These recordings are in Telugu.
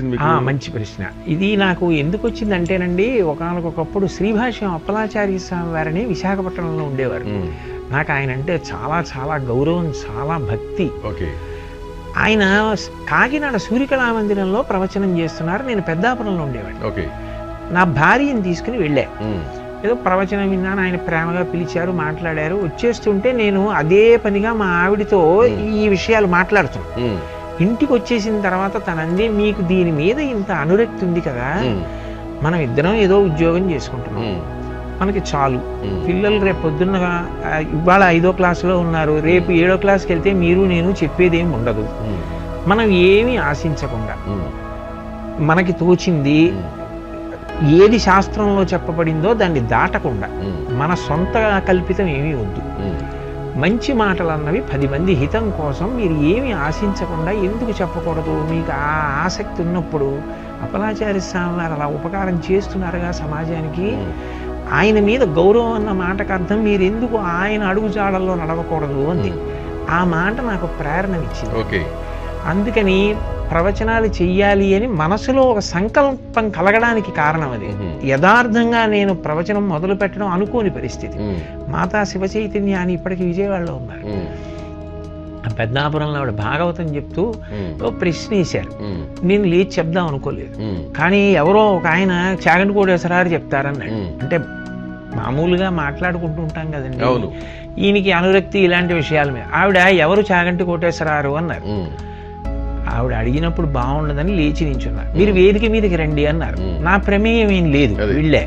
వచ్చింది మంచి ప్రశ్న. ఇది నాకు ఎందుకు వచ్చిందంటేనండి ఒకనకొకప్పుడు శ్రీభాష్యం అప్పలాచార్య స్వామి వారిని విశాఖపట్నంలో ఉండేవారు. నాకు ఆయన అంటే చాలా చాలా గౌరవం చాలా భక్తి. ఓకే. ఆయన కాకినాడ సూర్యకళా మందిరంలో ప్రవచనం చేస్తున్నారు. నేను పెద్దాపురంలో ఉండేవాడిని. ఓకే. నా భార్యని తీసుకుని వెళ్ళా. ఏదో ప్రవచనం విన్నాను ఆయన ప్రేమగా పిలిచారు మాట్లాడారు. వచ్చేస్తుంటే నేను అదే పనిగా మా ఆవిడతో ఈ విషయాలు మాట్లాడుతున్నాను. ఇంటికి వచ్చేసిన తర్వాత తనంది మీకు దీని మీద ఇంత అనురక్తి ఉంది కదా మనం ఇద్దరం ఏదో ఉద్యోగం చేసుకుంటున్నాం. మనకి చాలు. పిల్లలు రేపు పొద్దున్న ఇవాళ ఐదో క్లాసులో ఉన్నారు. రేపు ఏడో క్లాస్కి వెళ్తే మీరు నేను చెప్పేది ఏమి ఉండదు మనం ఏమీ ఆశించకుండా మనకి తోచింది ఏది శాస్త్రంలో చెప్పబడిందో దాన్ని దాటకుండా మన సొంత కల్పితం ఏమీ వద్దు. మంచి మాటలు అన్నవి పది మంది హితం కోసం మీరు ఏమి ఆశించకుండా ఎందుకు చెప్పకూడదు? మీకు ఆ ఆసక్తి ఉన్నప్పుడు అపలాచార్య స్వామి వారు అలా ఉపకారం చేస్తున్నారుగా సమాజానికి. ఆయన మీద గౌరవం అన్న మాటకు అర్థం మీరు ఎందుకు ఆయన అడుగుజాడల్లో నడవకూడదు అంది. ఆ మాట నాకు ప్రేరణనిచ్చింది. ఓకే. అందుకని ప్రవచనాలు చెయ్యాలి అని మనసులో ఒక సంకల్పం కలగడానికి కారణం అది. యథార్థంగా నేను ప్రవచనం మొదలు పెట్టడం అనుకోని పరిస్థితి. మాతా శివ చైతన్య అని ఇప్పటికి విజయవాడలో ఉన్నారు. పెద్దాపురంలో ఆవిడ భాగవతం చెప్తూ ఉమ్, ఓ ప్రశ్న వేశారు ఉమ్, నేను లేచి చెప్దాం అనుకోలేదు. కానీ ఎవరో ఒక ఆయన చాగంటి కోటేశ్వరారు చెప్తారన్నాడు. అంటే మామూలుగా మాట్లాడుకుంటూ ఉంటాం కదండి. ఈయనకి అనురక్తి ఇలాంటి విషయాల మీద ఆవిడ ఎవరు చాగంటి కోటేశ్వరారు అన్నారు. ఆవిడ అడిగినప్పుడు బాగుండదని లేచి నించున్నారు. మీరు వేదిక మీదకి రండి అన్నారు. నా ప్రమేయం ఏం లేదు. వీళ్ళే.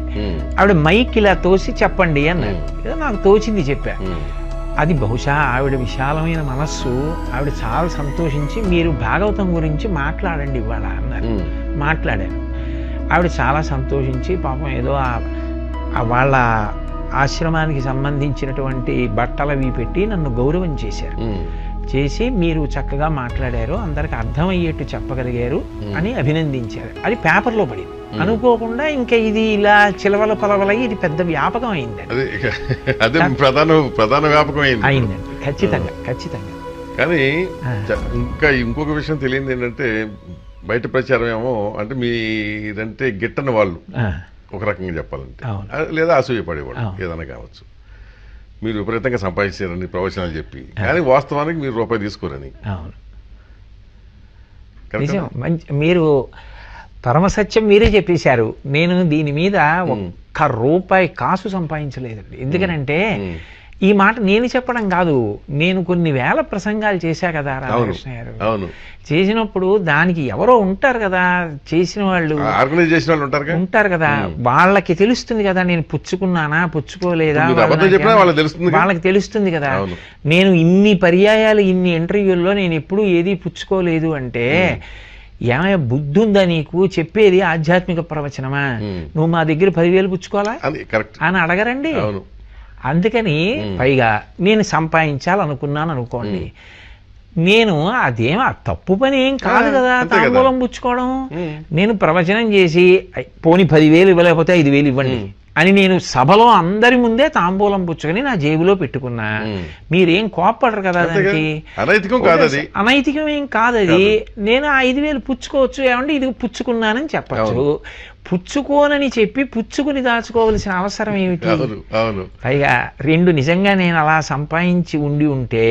ఆవిడ మైక్ ఇలా తోసి చెప్పండి అన్నారు. ఏదో నాకు తోచింది చెప్పా. అది బహుశా ఆవిడ విశాలమైన మనస్సు ఆవిడ చాలా సంతోషించి మీరు భాగవతం గురించి మాట్లాడండి ఇవాళ అన్నారు. మాట్లాడాను ఆవిడ చాలా సంతోషించి పాపం ఏదో వాళ్ళ ఆశ్రమానికి సంబంధించినటువంటి బట్టలు అవి పెట్టి నన్ను గౌరవం చేశారు. చేసి మీరు చక్కగా మాట్లాడారు అందరికి అర్థమయ్యేట్టు చెప్పగలిగారు అని అభినందించారు. అది పేపర్లో పడింది. అనుకోకుండా ఇంకా ఇది ఇలా చిలవల పలవలయ్యి ఇది పెద్ద వ్యాపకం అయిందండి. అదే ఇక అదే ప్రధాన ప్రధాన వ్యాపకం అయింది. అయిందండి. ఖచ్చితంగా ఖచ్చితంగా. కానీ ఇంకా ఇంకొక విషయం తెలియంది ఏంటంటే బయట ప్రచారం ఏమో అంటే మీరంటే గిట్టని వాళ్ళు ఒక రకంగా చెప్పాలంటే. లేదా అసూయపడేవాళ్ళు. ఏదైనా కావచ్చు. మీరు విపరీతంగా సంపాదించారని ప్రవచనాలు చెప్పి. కానీ వాస్తవానికి మీరు రూపాయి తీసుకోరని. అవును. నిజం. మంచి మీరు పరమసత్యం మీరే చెప్పేశారు. నేను దీని మీద ఒక్క రూపాయి కాసు సంపాదించలేదండి. ఎందుకనంటే. ఈ మాట నేను చెప్పడం కాదు. నేను కొన్ని వేల ప్రసంగాలు చేశా కదా అవును. రామకృష్ణ గారు. అవును. చేసినప్పుడు దానికి ఎవరో ఉంటారు కదా చేసిన వాళ్ళు. ఆర్గనైజ్ చేసిన వాళ్ళు ఉంటారు కదా. వాళ్ళకి తెలుస్తుంది కదా నేను పుచ్చుకున్నానా పుచ్చుకోలేదా వాళ్ళకి తెలుస్తుంది కదా. నేను ఇన్ని పర్యాయాలు ఇన్ని ఇంటర్వ్యూల్లో నేను ఎప్పుడూ ఏది పుచ్చుకోలేదు అంటే ఏమయ్య బుద్ధి ఉందా నీకు? చెప్పేది ఆధ్యాత్మిక ప్రవచనమా. నువ్వు మా దగ్గర పదివేలు పుచ్చుకోవాలా? అని అడగరండి. అందుకని పైగా నేను సంపాదించాలనుకున్నాను అనుకోండి నేను అదేం ఆ తప్పు పని ఏం కాదు కదా. తాంబూలం పుచ్చుకోవడం. నేను ప్రవచనం చేసి "ఐ, పోనీ పదివేలు ఇవ్వలేకపోతే ఐదు వేలు ఇవ్వండి. అని నేను సభలో అందరి ముందే తాంబూలం పుచ్చుకొని నా జేబులో పెట్టుకున్నా. మీరేం కోప్పడరు కదా. దానికి? అనైతికం కాదు అది అనైతికం ఏం కాదది. నేను ఆ ఐదు వేలు పుచ్చుకోవచ్చు ఏమంటే ఇది పుచ్చుకున్నానని చెప్పచ్చు. పుచ్చుకోనని చెప్పి పుచ్చుకుని దాచుకోవలసిన అవసరం ఏమిటి? పైగా రెండు నిజంగా నేను అలా సంపాదించి ఉండి ఉంటే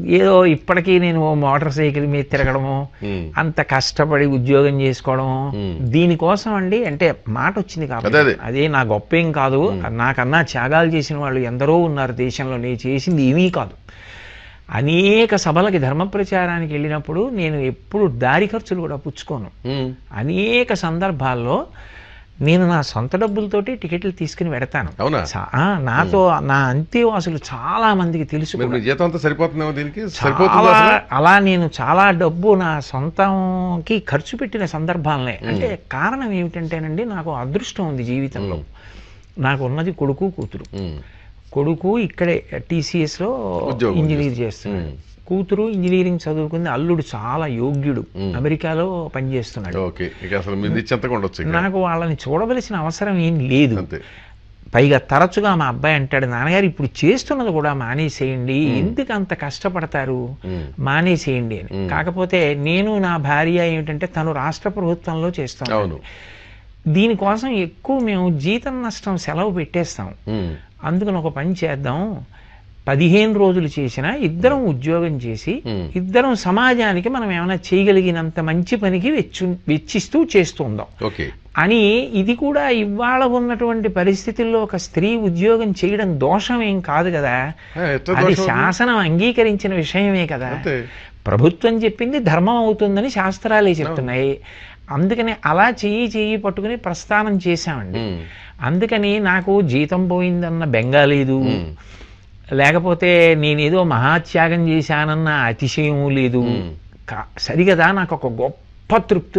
ఏదో ఇప్పటికీ నేను మోటార్ సైకిల్ మీద తిరగడము. అంత కష్టపడి ఉద్యోగం చేసుకోవడము. దీనికోసం అండి అంటే మాట వచ్చింది కాబట్టి అదే. నా గొప్ప ఏం కాదు నాకన్నా త్యాగాలు చేసిన వాళ్ళు ఎందరో ఉన్నారు దేశంలో నేను చేసింది ఏమీ కాదు అనేక సభలకి ధర్మ ప్రచారానికి వెళ్ళినప్పుడు నేను ఎప్పుడు దారి ఖర్చులు కూడా పుచ్చుకోను. అనేక సందర్భాల్లో నేను నా సొంత డబ్బులతోటి టికెట్లు తీసుకుని పెడతాను అవునా? నాతో నా అంతేవాసులు చాలా మందికి తెలుసు జీతం సరిపోతుందేమో దీనికి? అలా నేను చాలా డబ్బు నా సొంతంకి ఖర్చు పెట్టిన సందర్భాలనే. అంటే కారణం ఏమిటంటేనండి నాకు అదృష్టం ఉంది జీవితంలో. నాకు ఉన్నది కొడుకు కూతురు. కొడుకు ఇక్కడే టీసీఎస్లో ఉద్యోగం ఇంజనీర్ చేస్తున్నాడు. కూతురు ఇంజనీరింగ్ చదువుకుంది. అల్లుడు చాలా యోగ్యుడు. అమెరికాలో పనిచేస్తున్నాడు. నాకు వాళ్ళని చూడవలసిన అవసరం ఏం లేదు. పైగా తరచుగా మా అబ్బాయి అంటాడు నాన్నగారు ఇప్పుడు చేస్తున్నది కూడా మానేసేయండి. ఎందుకు అంత కష్టపడతారు. మానేసేయండి అని. కాకపోతే నేను నా భార్య ఏమిటంటే తను రాష్ట్ర ప్రభుత్వంలో చేస్తాం అవును. దీనికోసం ఎక్కువ మేము జీతం నష్టం సెలవు పెట్టేస్తాం. అందుకని ఒక పని చేద్దాం. పదిహేను రోజులు చేసినా ఇద్దరం ఉద్యోగం చేసి మ్మ్. ఇద్దరం సమాజానికి మనం ఏమైనా చేయగలిగినంత మంచి పనికి వెచ్చు వెచ్చిస్తూ చేస్తుందాం ఓకే. అని ఇది కూడా ఇవాళ ఉన్నటువంటి పరిస్థితుల్లో ఒక స్త్రీ ఉద్యోగం చేయడం దోషం ఏం కాదు కదా. అది? శాసనం అంగీకరించిన విషయమే కదా. ప్రభుత్వం చెప్పింది ధర్మం అవుతుందని శాస్త్రాలే చెప్తున్నాయి. అందుకని అలా చెయ్యి చెయ్యి పట్టుకుని ప్రస్థానం చేశామండి. ఉమ్. అందుకని నాకు జీతం పోయిందన్న బెంగ లేదు. ఉమ్. లేకపోతే నేనేదో మహాత్యాగం చేశానన్న అతిశయం లేదు. సరిగదా నాకు ఒక గొప్ప తృప్తి